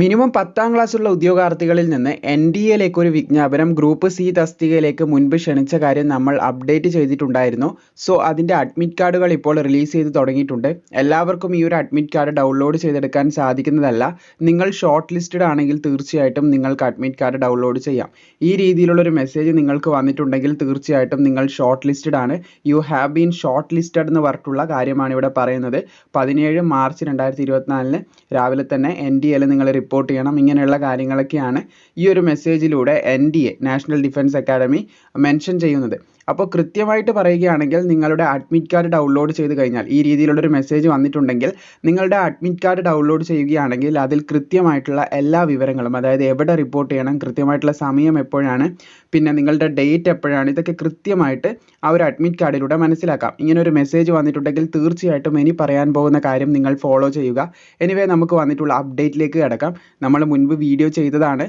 Minimum പത്താം ക്ലാസ്സുള്ള ഉദ്യോഗാർത്ഥികളിൽ നിന്ന് N D എയിലേക്ക് ഒരു വിജ്ഞാപനം ഗ്രൂപ്പ് സി തസ്തികയിലേക്ക് മുൻപ് ക്ഷണിച്ച കാര്യം നമ്മൾ അപ്ഡേറ്റ് ചെയ്തിട്ടുണ്ടായിരുന്നു. സോ അതിന്റെ അഡ്മിറ്റ് കാർഡുകൾ ഇപ്പോൾ റിലീസ് ചെയ്ത് തുടങ്ങിയിട്ടുണ്ട്. എല്ലാവർക്കും ഈ ഒരു അഡ്മിറ്റ് കാർഡ് ഡൗൺലോഡ് ചെയ്തെടുക്കാൻ സാധിക്കുന്നതല്ല. നിങ്ങൾ ഷോർട്ട് ലിസ്റ്റഡ് ആണെങ്കിൽ തീർച്ചയായിട്ടും നിങ്ങൾക്ക് അഡ്മിറ്റ് കാർഡ് ഡൗൺലോഡ് ചെയ്യാം. ഈ രീതിയിലുള്ളൊരു മെസ്സേജ് നിങ്ങൾക്ക് വന്നിട്ടുണ്ടെങ്കിൽ തീർച്ചയായിട്ടും നിങ്ങൾ ഷോർട്ട് ലിസ്റ്റഡ് ആണ്. You have been shortlisted എന്ന് പറഞ്ഞിട്ടുള്ള കാര്യമാണ് ഇവിടെ പറയുന്നത്. പതിനേഴ് മാർച്ച് രണ്ടായിരത്തി ഇരുപത്തിനാലിന് രാവിലെ തന്നെ എൻ ഡി എയിൽ നിങ്ങൾ റിപ്പോർട്ട് ചെയ്യണം. ഇങ്ങനെയുള്ള കാര്യങ്ങളൊക്കെയാണ് ഈ ഒരു മെസ്സേജിലൂടെ N D A national defence academy mention ചെയ്യുന്നത്. അപ്പോൾ കൃത്യമായിട്ട് പറയുകയാണെങ്കിൽ നിങ്ങളുടെ അഡ്മിറ്റ് കാർഡ് ഡൗൺലോഡ് ചെയ്ത് കഴിഞ്ഞാൽ ഈ രീതിയിലുള്ളൊരു മെസ്സേജ് വന്നിട്ടുണ്ടെങ്കിൽ നിങ്ങളുടെ അഡ്മിറ്റ് കാർഡ് ഡൗൺലോഡ് ചെയ്യുകയാണെങ്കിൽ അതിൽ കൃത്യമായിട്ടുള്ള എല്ലാ വിവരങ്ങളും അതായത് എവിടെ റിപ്പോർട്ട് ചെയ്യണം കൃത്യമായിട്ടുള്ള സമയം എപ്പോഴാണ് പിന്നെ നിങ്ങളുടെ ഡേറ്റ് എപ്പോഴാണ് ഇതൊക്കെ കൃത്യമായിട്ട് ആ ഒരു അഡ്മിറ്റ് കാർഡിലൂടെ മനസ്സിലാക്കാം. ഇങ്ങനെ ഒരു മെസ്സേജ് വന്നിട്ടുണ്ടെങ്കിൽ തീർച്ചയായിട്ടും ഇനി പറയാൻ പോകുന്ന കാര്യം നിങ്ങൾ ഫോളോ ചെയ്യുക. എനിവേ നമുക്ക് വന്നിട്ടുള്ള അപ്ഡേറ്റിലേക്ക് കിടക്കാം. നമ്മൾ മുൻപ് വീഡിയോ ചെയ്തതാണ്.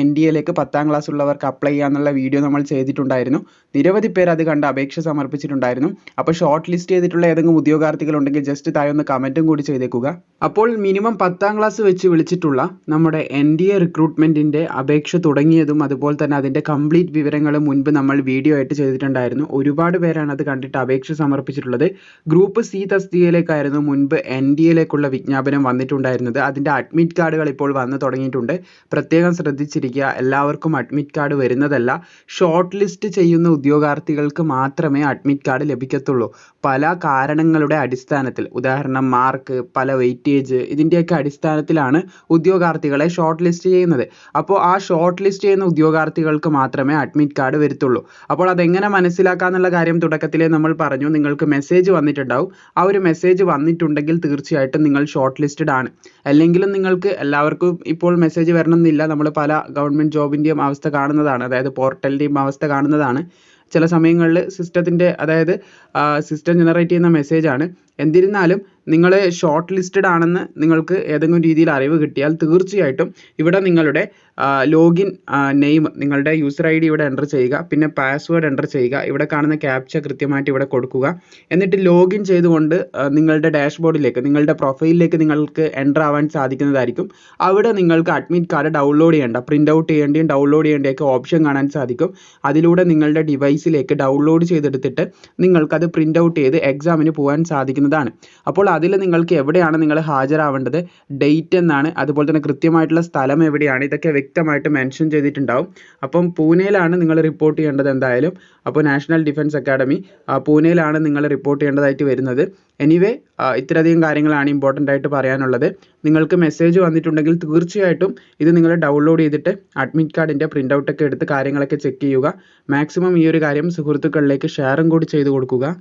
എൻ ഡി എയിലേക്ക് പത്താം ക്ലാസ് ഉള്ളവർക്ക് അപ്ലൈ ചെയ്യാന്നുള്ള വീഡിയോ നമ്മൾ ചെയ്തിട്ടുണ്ടായിരുന്നു. നിരവധി പേർ അത് കണ്ട് അപേക്ഷ സമർപ്പിച്ചിട്ടുണ്ടായിരുന്നു. അപ്പോൾ ഷോർട്ട് ലിസ്റ്റ് ചെയ്തിട്ടുള്ള ഏതെങ്കിലും ഉദ്യോഗാർത്ഥികൾ ഉണ്ടെങ്കിൽ ജസ്റ്റ് താഴെ ഒന്ന് കമന്റും കൂടി ചെയ്തേക്കുക. അപ്പോൾ മിനിമം പത്താം ക്ലാസ് വെച്ച് വിളിച്ചിട്ടുള്ള നമ്മുടെ എൻ ഡി എ റിക്രൂട്ട്മെന്റിന്റെ അപേക്ഷ തുടങ്ങിയതും അതുപോലെ തന്നെ അതിന്റെ കംപ്ലീറ്റ് വിവരങ്ങളും മുൻപ് നമ്മൾ വീഡിയോ ആയിട്ട് ചെയ്തിട്ടുണ്ടായിരുന്നു. ഒരുപാട് പേരാണ് അത് കണ്ടിട്ട് അപേക്ഷ സമർപ്പിച്ചിട്ടുള്ളത്. ഗ്രൂപ്പ് സി തസ്തികയിലേക്കായിരുന്നു മുൻപ് എൻ ഡി എയിലേക്കുള്ള വിജ്ഞാപനം വന്നിട്ടുണ്ടായിരുന്നത്. അതിന്റെ അഡ്മിറ്റ് കാർഡുകൾ ഇപ്പോൾ വന്നു തുടങ്ങിയിട്ടുണ്ട്. പ്രത്യേകം ശ്രദ്ധിച്ചിരിക്കുക എല്ലാവർക്കും അഡ്മിറ്റ് കാർഡ് വരുന്നതല്ല. ഷോർട്ട് ലിസ്റ്റ് ചെയ്യുന്ന ഉദ്യോഗാർത്ഥികൾക്ക് മാത്രമേ അഡ്മിറ്റ് കാർഡ് ലഭിക്കത്തുള്ളൂ. പല കാരണങ്ങളുടെ അടിസ്ഥാനത്തിൽ ഉദാഹരണം മാർക്ക് പല വെയിറ്റേജ് ഇതിന്റെയൊക്കെ അടിസ്ഥാനത്തിലാണ് ഉദ്യോഗാർത്ഥികളെ ഷോർട്ട് ലിസ്റ്റ് ചെയ്യുന്നത്. അപ്പോൾ ആ ഷോർട്ട് ലിസ്റ്റ് ചെയ്യുന്ന ഉദ്യോഗാർത്ഥികൾക്ക് മാത്രമേ അഡ്മിറ്റ് കാർഡ് വരത്തുള്ളൂ. അപ്പോൾ അതെങ്ങനെ മനസ്സിലാക്കാന്നുള്ള കാര്യം തുടക്കത്തിലേ നമ്മൾ പറഞ്ഞു. നിങ്ങൾക്ക് മെസ്സേജ് വന്നിട്ടുണ്ടാവും. ആ ഒരു മെസ്സേജ് വന്നിട്ടുണ്ടെങ്കിൽ തീർച്ചയായിട്ടും നിങ്ങൾ ഷോർട്ട് ലിസ്റ്റഡ് ആണ്. അല്ലെങ്കിലും നിങ്ങൾക്ക് എല്ലാവർക്കും ഇപ്പോൾ മെസ്സേജ് വരണമെന്നില്ല. നമ്മൾ പല ഗവൺമെന്റ് ജോബിന്റെയും അവസ്ഥ കാണുന്നതാണ്. അതായത് പോർട്ടലിന്റെയും അവസ്ഥ കാണുന്നതാണ്. ചില സമയങ്ങളിൽ സിസ്റ്റത്തിന്റെ അതായത് സിസ്റ്റം ജനറേറ്റ് ചെയ്യുന്ന മെസ്സേജാണ്. എന്നിരുന്നാലും നിങ്ങൾ ഷോർട്ട് ലിസ്റ്റഡ് ആണെന്ന് നിങ്ങൾക്ക് ഏതെങ്കിലും രീതിയിൽ അറിവ് കിട്ടിയാൽ തീർച്ചയായിട്ടും ഇവിടെ നിങ്ങളുടെ ലോഗിൻ നെയിം നിങ്ങളുടെ യൂസർ ഐ ഡി ഇവിടെ എന്റർ ചെയ്യുക പിന്നെ പാസ്വേഡ് എന്റർ ചെയ്യുക ഇവിടെ കാണുന്ന ക്യാപ്ച കൃത്യമായിട്ട് ഇവിടെ കൊടുക്കുക. എന്നിട്ട് ലോഗിൻ ചെയ്തുകൊണ്ട് നിങ്ങളുടെ ഡാഷ്ബോർഡിലേക്ക് നിങ്ങളുടെ പ്രൊഫൈലിലേക്ക് നിങ്ങൾക്ക് എന്റർ ആവാൻ സാധിക്കുന്നതായിരിക്കും. അവിടെ നിങ്ങൾക്ക് അഡ്മിറ്റ് കാർഡ് ഡൗൺലോഡ് ചെയ്യേണ്ട പ്രിന്റ് ഔട്ട് ചെയ്യേണ്ടിയും ഡൗൺലോഡ് ചെയ്യേണ്ടിയൊക്കെ ഓപ്ഷൻ കാണാൻ സാധിക്കും. അതിലൂടെ നിങ്ങളുടെ ഡിവൈസിലേക്ക് ഡൗൺലോഡ് ചെയ്തെടുത്തിട്ട് നിങ്ങൾക്കത് പ്രിന്റ് ഔട്ട് ചെയ്ത് എക്സാമിന് പോകാൻ സാധിക്കുന്നതാണ്. അപ്പോൾ അതിൽ നിങ്ങൾക്ക് എവിടെയാണ് നിങ്ങൾ ഹാജരാവേണ്ടത്? ഡേറ്റ് എന്നാണ്. അതുപോലെ തന്നെ കൃത്യമായിട്ടുള്ള സ്ഥലം എവിടെയാണ്? ഇതൊക്കെ വ്യക്തമായിട്ട് മെൻഷൻ ചെയ്തിട്ടുണ്ടാവും. അപ്പം പൂനെയിലാണ് നിങ്ങൾ റിപ്പോർട്ട് ചെയ്യേണ്ടത് എന്തായാലും. അപ്പോൾ നാഷണൽ ഡിഫൻസ് അക്കാഡമി പൂനെയിലാണ് നിങ്ങൾ റിപ്പോർട്ട് ചെയ്യേണ്ടതായിട്ട് വരുന്നത്. എനിവേ ഇത്രയധികം കാര്യങ്ങളാണ് ഇമ്പോർട്ടന്റ് ആയിട്ട് പറയാനുള്ളത്. നിങ്ങൾക്ക് മെസ്സേജ് വന്നിട്ടുണ്ടെങ്കിൽ തീർച്ചയായിട്ടും ഇത് നിങ്ങൾ ഡൗൺലോഡ് ചെയ്തിട്ട് അഡ്മിറ്റ് കാർഡിന്റെ പ്രിന്റ് ഔട്ടൊക്കെ എടുത്ത് കാര്യങ്ങളൊക്കെ ചെക്ക് ചെയ്യുക. മാക്സിമം ഈ ഒരു കാര്യം സുഹൃത്തുക്കളിലേക്ക് ഷെയറും കൂടി ചെയ്ത് കൊടുക്കുക.